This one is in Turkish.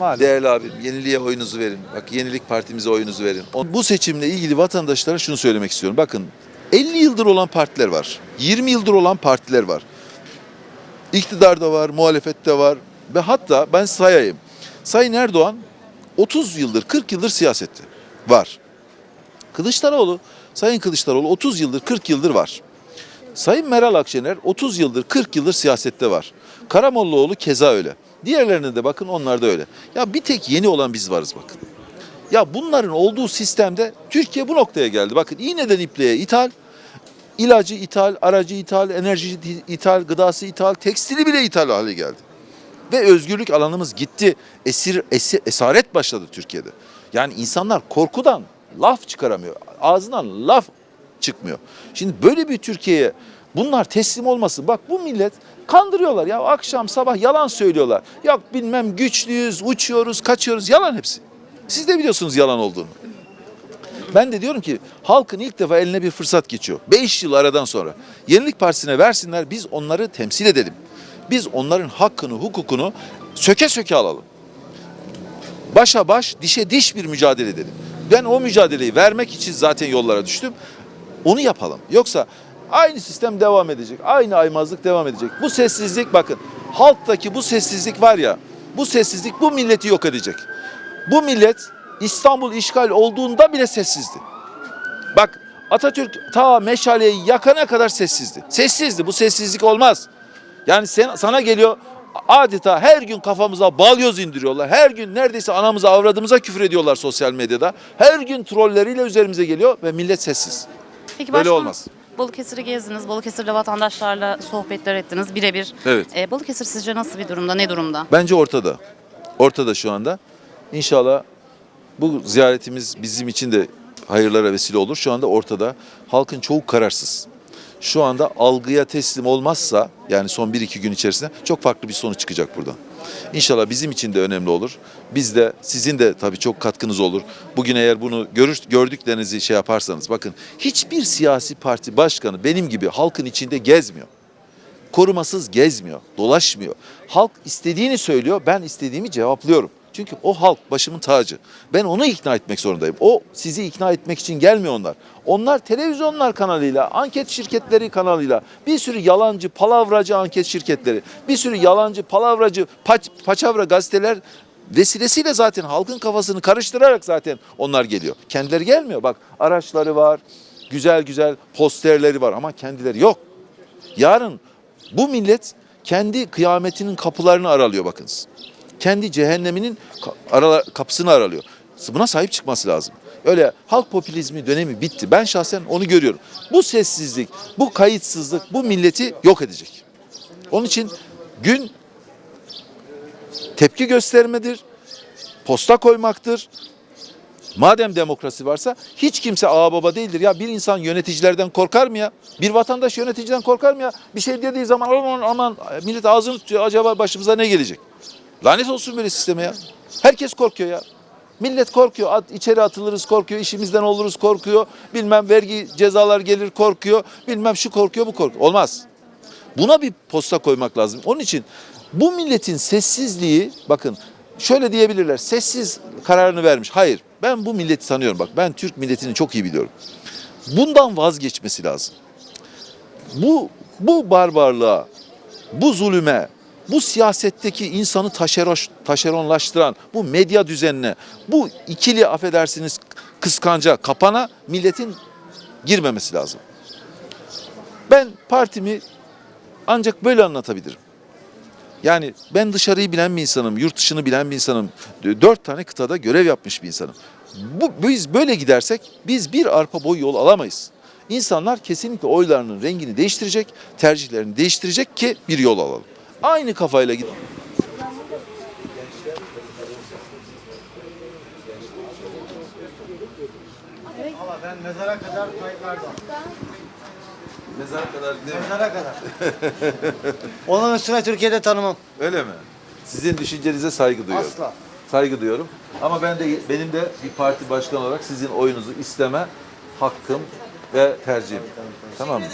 Maalesef. Değerli abim yeniliğe oyunuzu verin. Bak yenilik partimize oyunuzu verin. Bu seçimle ilgili vatandaşlara şunu söylemek istiyorum. Bakın 50 yıldır olan partiler var. 20 yıldır olan partiler var. İktidarda var, muhalefette var ve hatta ben sayayım. Sayın Erdoğan 30 yıldır, 40 yıldır siyasette var. Kılıçdaroğlu, Sayın Kılıçdaroğlu 30 yıldır, 40 yıldır var. Sayın Meral Akşener 30 yıldır, 40 yıldır siyasette var. Karamollaoğlu keza öyle. Diğerlerine de bakın onlar da öyle. Ya bir tek yeni olan biz varız bakın. Ya bunların olduğu sistemde Türkiye bu noktaya geldi. Bakın iğneden ipliğe ithal, ilacı ithal, aracı ithal, enerji ithal, gıdası ithal, tekstili bile ithal hale geldi. Ve özgürlük alanımız gitti. Esir, esi- esaret başladı Türkiye'de. Yani insanlar korkudan laf çıkaramıyor. Ağzından laf çıkmıyor. Şimdi böyle bir Türkiye'ye bunlar teslim olmasın. Bak bu millet kandırıyorlar ya akşam sabah yalan söylüyorlar. Yok bilmem güçlüyüz, uçuyoruz, kaçıyoruz. Yalan hepsi. Siz de biliyorsunuz yalan olduğunu. Ben de diyorum ki halkın ilk defa eline bir fırsat geçiyor. 5 yıl aradan sonra. Yenilik Partisi'ne versinler biz onları temsil edelim. Biz onların hakkını, hukukunu söke söke alalım. Başa baş, dişe diş bir mücadele edelim. Ben o mücadeleyi vermek için zaten yollara düştüm. Onu yapalım. Yoksa aynı sistem devam edecek. Aynı aymazlık devam edecek. Bu sessizlik bakın halktaki bu sessizlik var ya bu sessizlik bu milleti yok edecek. Bu millet İstanbul işgal olduğunda bile sessizdi. Bak Atatürk ta meşaleyi yakana kadar sessizdi. Sessizdi. Bu sessizlik olmaz. Yani sen, sana geliyor adeta her gün kafamıza balyoz indiriyorlar. Her gün neredeyse anamıza avradımıza küfür ediyorlar sosyal medyada. Her gün trolleriyle üzerimize geliyor ve millet sessiz. Peki Böyle olmaz. Balıkesir'i gezdiniz, Balıkesir'de vatandaşlarla sohbetler ettiniz birebir. Evet. Ee, Balıkesir sizce nasıl bir durumda, ne durumda? Bence ortada. Ortada şu anda. İnşallah bu ziyaretimiz bizim için de hayırlara vesile olur. Şu anda ortada. Halkın çoğu kararsız. Şu anda algıya teslim olmazsa yani son 1-2 gün içerisinde çok farklı bir sonuç çıkacak buradan. İnşallah bizim için de önemli olur. Biz de sizin de tabii çok katkınız olur. Bugün eğer bunu görür, gördüklerinizi şey yaparsanız bakın hiçbir siyasi parti başkanı benim gibi halkın içinde gezmiyor korumasız gezmiyor, dolaşmıyor. Halk istediğini söylüyor, ben istediğimi cevaplıyorum. Çünkü o halk başımın tacı. Ben onu ikna etmek zorundayım. O sizi ikna etmek için gelmiyor onlar. Onlar televizyonlar kanalıyla, anket şirketleri kanalıyla, bir sürü yalancı, palavracı anket şirketleri, bir sürü yalancı, palavracı, paç, paçavra gazeteler vesilesiyle zaten halkın kafasını karıştırarak zaten onlar geliyor. Kendileri gelmiyor. Bak araçları var, güzel güzel posterleri var ama kendileri yok. Yarın bu millet kendi kıyametinin kapılarını aralıyor bakınız. Kendi cehenneminin ka- arala- kapısını aralıyor. Buna sahip çıkması lazım. Öyle halk popülizmi dönemi bitti. Ben şahsen onu görüyorum. Bu sessizlik, bu kayıtsızlık bu milleti yok edecek. Onun için gün tepki göstermedir, posta koymaktır, Madem demokrasi varsa hiç kimse ağa baba değildir. Ya bir insan yöneticilerden korkar mı ya? Bir vatandaş yöneticiden korkar mı ya? Bir şey dediği zaman aman aman millet ağzını tutuyor. Acaba başımıza ne gelecek? Lanet olsun böyle sisteme ya. Herkes korkuyor ya. Millet korkuyor. At, içeri atılırız korkuyor. işimizden oluruz korkuyor. Bilmem vergi cezalar gelir korkuyor. Bilmem şu korkuyor bu korkuyor. Olmaz. Buna bir posta koymak lazım. Onun için bu milletin sessizliği bakın şöyle diyebilirler. Sessiz kararını vermiş. Hayır. Ben bu milleti tanıyorum. Bak ben Türk milletini çok iyi biliyorum. Bundan vazgeçmesi lazım. Bu bu barbarlığa, bu zulüme, bu siyasetteki insanı taşeroş, taşeronlaştıran bu medya düzenine, bu ikili affedersiniz kıskanca, kapana milletin girmemesi lazım. Ben partimi ancak böyle anlatabilirim. Yani ben dışarıyı bilen bir insanım, yurt dışını bilen bir insanım. Dört tane kıtada görev yapmış bir insanım. Bu, biz böyle gidersek biz bir arpa boyu yol alamayız. İnsanlar kesinlikle oylarının rengini değiştirecek, tercihlerini değiştirecek ki bir yol alalım. Aynı kafayla git. Ama ben mezara kadar Tayyip Erdoğan. Mezara kadar Mezara kadar. Onun üstüne Türkiye'de tanımam. Öyle mi? Sizin düşüncenize saygı duyuyorum. Asla. Saygı duyuyorum. Ama ben de benim de bir parti başkanı olarak sizin oyunuzu isteme hakkım ve tercihim. Tamam mı?